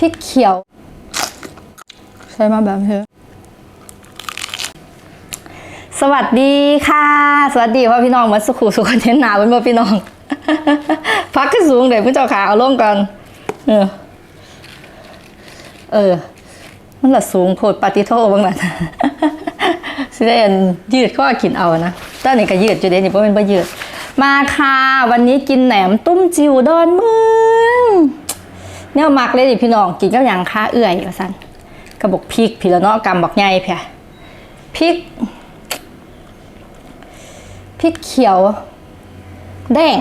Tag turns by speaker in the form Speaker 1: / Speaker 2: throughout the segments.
Speaker 1: พริกเขียว ใช้มาแบบนี้สวัสดีค่ะ สวัสดีพ่อพี่น้องมาสุขุสุขเทนหนาเป็นพ่อพี่น้อง พักขึ้นสูงเดี๋ยวพี่เจ้าขาเอาลงกันเออ เออ มันละสูงโพดปฏิโทบ้างนะสิได้อันยืดข้อกินเอานะตอนนี้ก็ยืดอยู่เดี๋ยวนี้เพราะมันบ่ยืด มาค่ะ วันนี้กินแหนมตุ้มจิวดอนเมือง เนี่ยมักเลยดิพี่น้องกินกับหยังค้าเอื่อยว่าซั่นกระบอกพริกพี่ละเนาะกำบอกใหญ่เพียพริกพริกเขียว แดง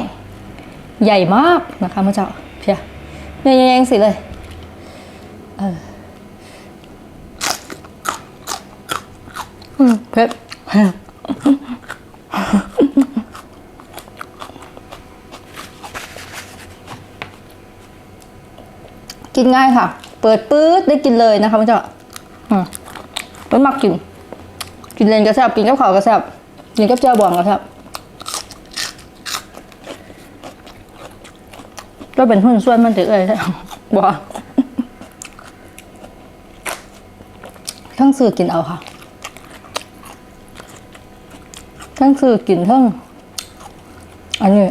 Speaker 1: ใหญ่มากนะคะมื่อเจ้าเพียเนี่ยยังสิเลยเอืมเผ็ด กินง่ายค่ะ เปิดปื๊ดได้กินเลยนะคะมันจะอืมมันมักกิน กินเลนกระแซบกินกับข้าวกระแซบกินกับเจ้าบองกระแซบก็เป็นหุ้นส่วนมันถือเอ้ยใช่บอกทั้งซื้อกินเอาค่ะทั้งซื้อกินทั้งอันนี้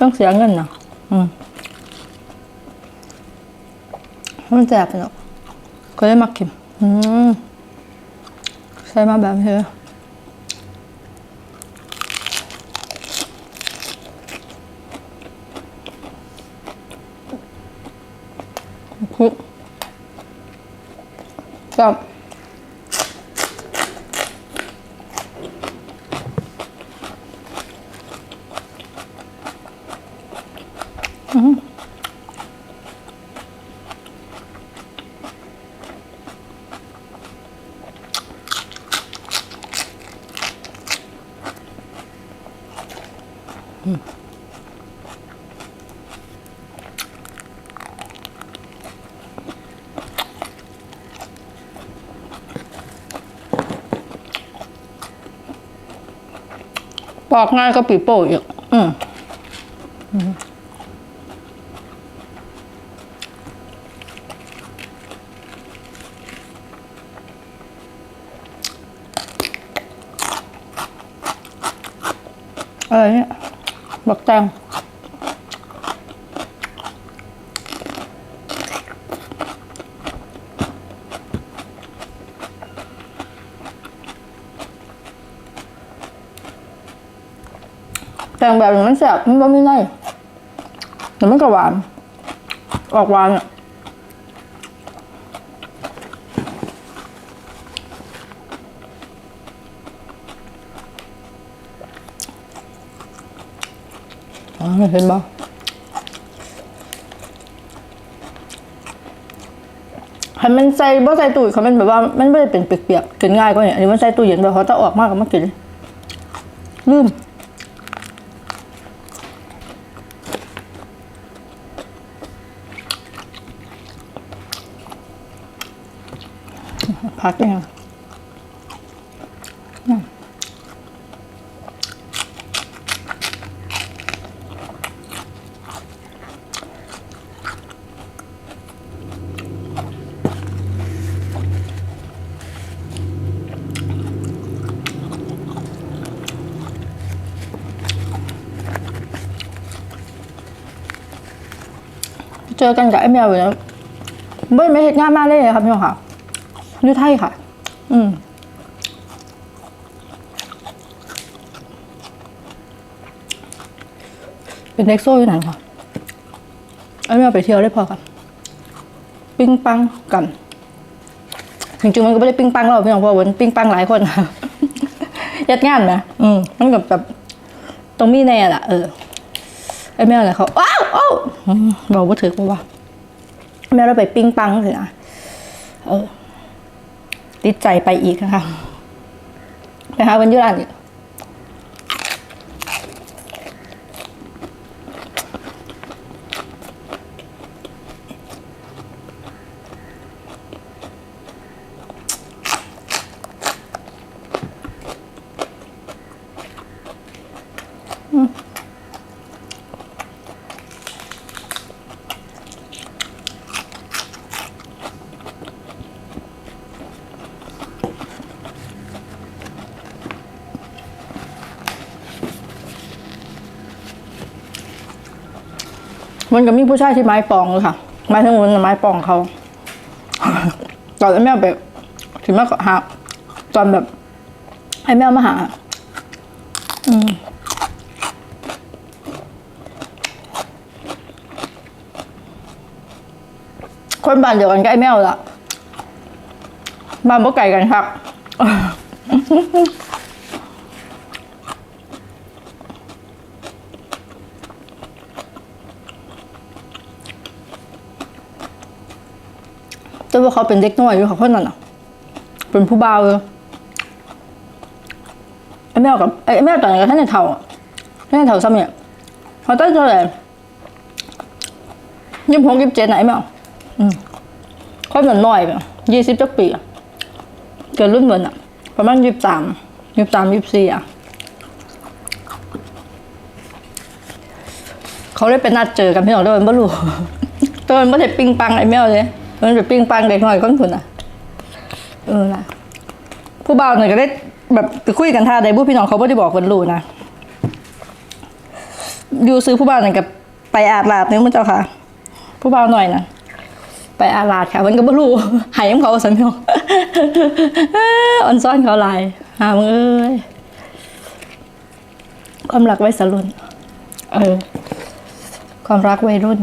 Speaker 1: ต้องเสียเงินนะอืม มันแสบเนาะก็ได้มากินอืมใช้มาแบบนี้คุกกับ ปอกง่ายก็ปีโป้อีกอืมอืมอะไรเนี่ยบักแตง แตงแบบนี้มันแซ่บมันบ่มีไนแต่มันก็หวาน ออกหวานอะเห็นบ่ให้มันใส่บ่ใส่ตู้เขามันแบบว่า มันไม่ได้เป็นเปียกๆกินง่ายกว่าเนี่ยอันนี้มันใส่ตู้เย็นไปเขาจะออกมากก็มากินลืม พักยังเจอกันกับไอ้แมวอยู่แล้วเบิ้ลไม่เห็นงานมากเลยครับพี่น้องค่ะ อยู่ไทยค่ะ อืมเป็นเด็กโซอยู่ไหนค่ะไอ้แมวไปเที่ยวได้พอกันปิ้งปังกันจริงๆมันก็ไม่ได้ปิ้งปังหรอกพี่น้องเพราะว่ามันปิ้งปังหลายคนค่ะยัดงานนะอืมมันกับแบบตรงมีแน่แหละเออไอ้แมวอะไรเขาอ้าวอ้าวบอกว่าถือว่าว่าแมวเราไปปิ้งปังสินะเออ ติดใจไปอีกนะคะไปหาวันยุราน มันก็มีผู้ชายที่ไม้ปองเลยค่ะ ไม้ทั้งหมดน่ะไม้ปองเขาตอนไอ้แมวไปถึงแม่ก็หาตอนแบบไอ้แมวมาหา อืมคนบ้านเดียวกันกับไอ้แมวละบ้านบ่ไก่กันครับ แต่ว่าเขาเป็นเด็กน้อยอยู่ค่ะคนนั้นอะ เป็นผู้บ่าวเลยไอ้แมวกับไอ้แมวตอนนั้นก็ท่านในเท่าอะท่านในเท่าซ้ำเนี่ยเขาตั้งเท่าไหร่ยี่สิบหกยี่สิบเจ็ดไหนแมวเขาเหมือนน้อยไปยี่สิบจักปีเกิดรุ่นเหมือนอะ ประมาณยี่สิบสามยี่สิบสามยี่สิบสี่อะเขาได้ไปนัดเจอกันพี่น้องด้วยมันไม่รู้ตัวมันไม่ได้ปิ้งปังไอ้แมวเลย มันไปปิ้งปังเด็กหน่อยก้นทุนอะ เออนะผู้บ่าวหน่อยก็ได้แบบคุยกันท่าใดผู้พี่น้องเขาไม่ได้บอกคนรู้นะอยู่ซื้อผู้บ่าวหน่อยกับไปอาดลาดนึงมันเจ้าค่ะ ผู้บ่าวหน่อยนะไปอาลาดค่ะมันก็ไม่รู้หายของเขาสันพี่น้องออนซ่อนเขาลายหามึงเอ้ยความรักไว้สรุ่นเออ ความรักวัยรุ่น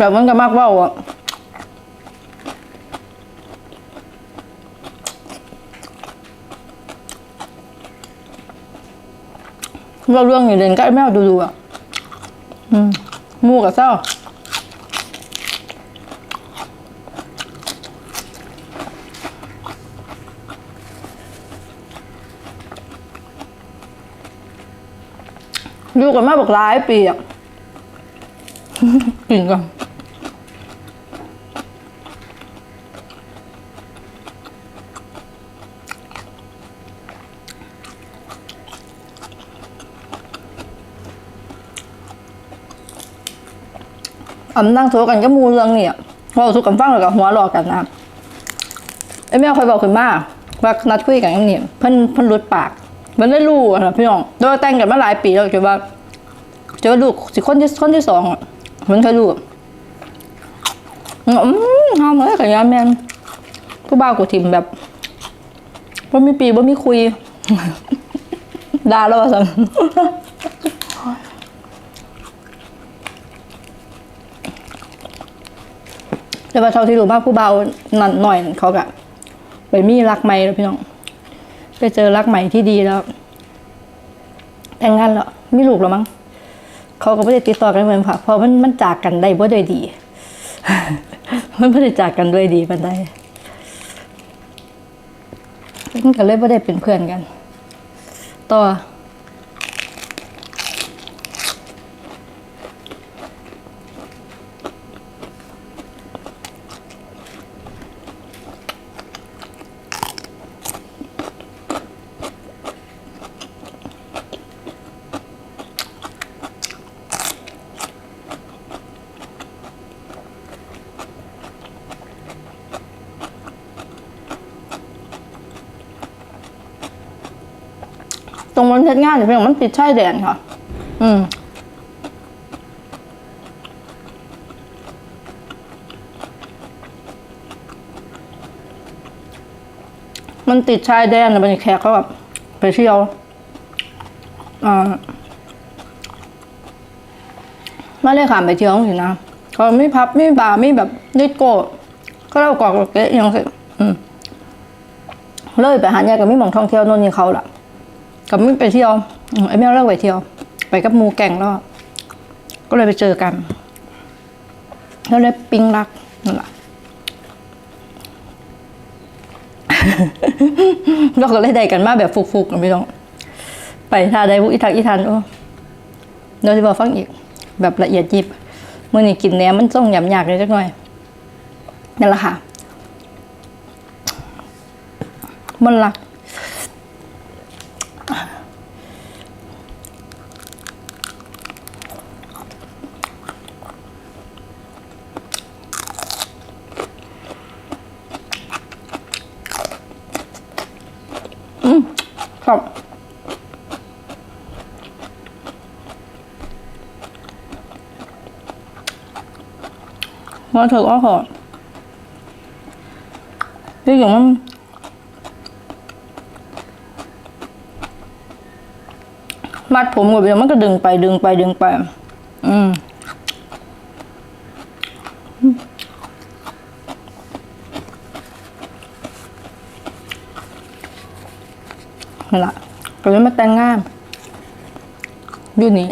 Speaker 1: แบบมันก็มากเว่าอะเราเรื่องอยู่เด่นใก็ไอ้แมวดูดูๆอะอืมหมูกับเศร้าอยู่กันมาบอกหลายปีอะกินก่อน อำนั่งโทกันก็มูเรื่องนี่อะพอทุกกันฟังแล้วก็หัวเรอกกันนะไอ้แม่คอยบอกขึ้นมาว่านัดคุยกันอย่างนี้เพิ่นเพิ่นรุดปากมันได้รู้นะพี่น้องโดยแต่งกันมาหลายปีแล้วคิดว่าเจอลูกสิคนที่คนที่สองอะมันเคยลูกอืมห้ามเลยขยันแมนผู้บ่าวกูทิมแบบบ่ามีปีบ่ามีคุยด่าแล้วว่าสัน แต่ว่าเท่าที่รู้มาผู้เบาวนั่นหน่อยเขากะไปมีรักใหม่แล้วพี่น้อง ไปเจอรักใหม่ที่ดีแล้ว แต่งงานแล้วมีลูกแล้วมั้งเขาก็ไม่ได้ติดต่อกันเหมือนค่ะเพราะมันมันจากกันได้บ่ด้วยดี มันไม่ได้จากกันด้วยดีปานใดมันก็เลยไม่ได้เป็นเพื่อนกัน ต่อ รงมันเทศงานอยู่เพียงมันติดชายแดนค่ะ อืมมันติดชายแดนแล้วบรรยากาศก็แบบไปเที่ยวอ่ามาเลยขามไปเที่ยวสินะก็ไม่พับไม่บาไม่แบบนิดโก้ก็เล่ากอกเกะยังสิเลยไปหาเนี่ยกับไม่มองท่องเที่ยวโน่นนี่เขาล่ะ กับไม่ไปเที่ยวไอ้แม่เลิกไปเที่ยว ไปกับหมูแก่งแล้วก็เลยไปเจอกัน แล้วเลยปิ้งรักนั่นแหละเราก็เลยได้กันมาแบบฟุกๆนะพี่น้อง ไปท่าใดพวกอีทักอีทันโอ้เราจะบอกฟังอีก แบบละเอียดยิบเมื่อนี้กินแหนมมันต้องยำยากเลยจักหน่อยนั่นแหละค่ะมันรัก อืมครับ มาถึงอ้อหอที่อย่างมันมัดผมกับเดี๋ยวมันก็ดึงไปดึงไปดึงไป อืมนั่นแหละก็เลยมาแต่งงานอยู่นี่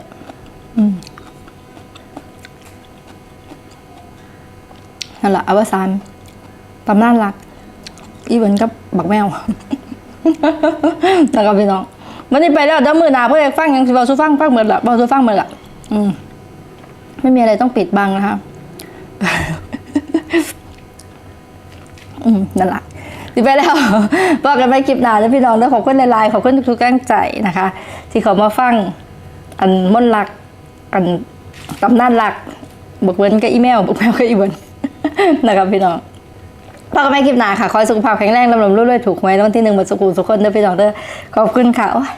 Speaker 1: นั่นแหละอวสานตำนานรัก อีเวนกับบักแมวนะครับพี่น้องวันนี้ไปแล้วเดี๋ยวมือหนาเพื่อฟังยังสิเบาซูฟังฟังเหมือนละเบาซูฟังเหมือนละอืมไม่มีอะไรต้องปิดบังนะคะอืมนั่นแหละสิไปแล้วบอกกันไปคลิปหนาแล้วพี่น้องแล้วขอบคุณในไลน์ขอบคุณทุกๆกำลังใจนะคะ ที่เขามาฟัง อันมนต์รัก อันตำนานรักบอกเว้นก็อีเมลบอกแมวก็อีเวน นะครับพี่น้องพอกันใหม่คลิปหน้าค่ะ ขอให้สุขภาพแข็งแรงลำลำรวยๆถูกหวยรางที่หนึ่งมาสุขุมสุขคนเด้อพี่น้องเด้อขอบคุณค่ะโอ้ย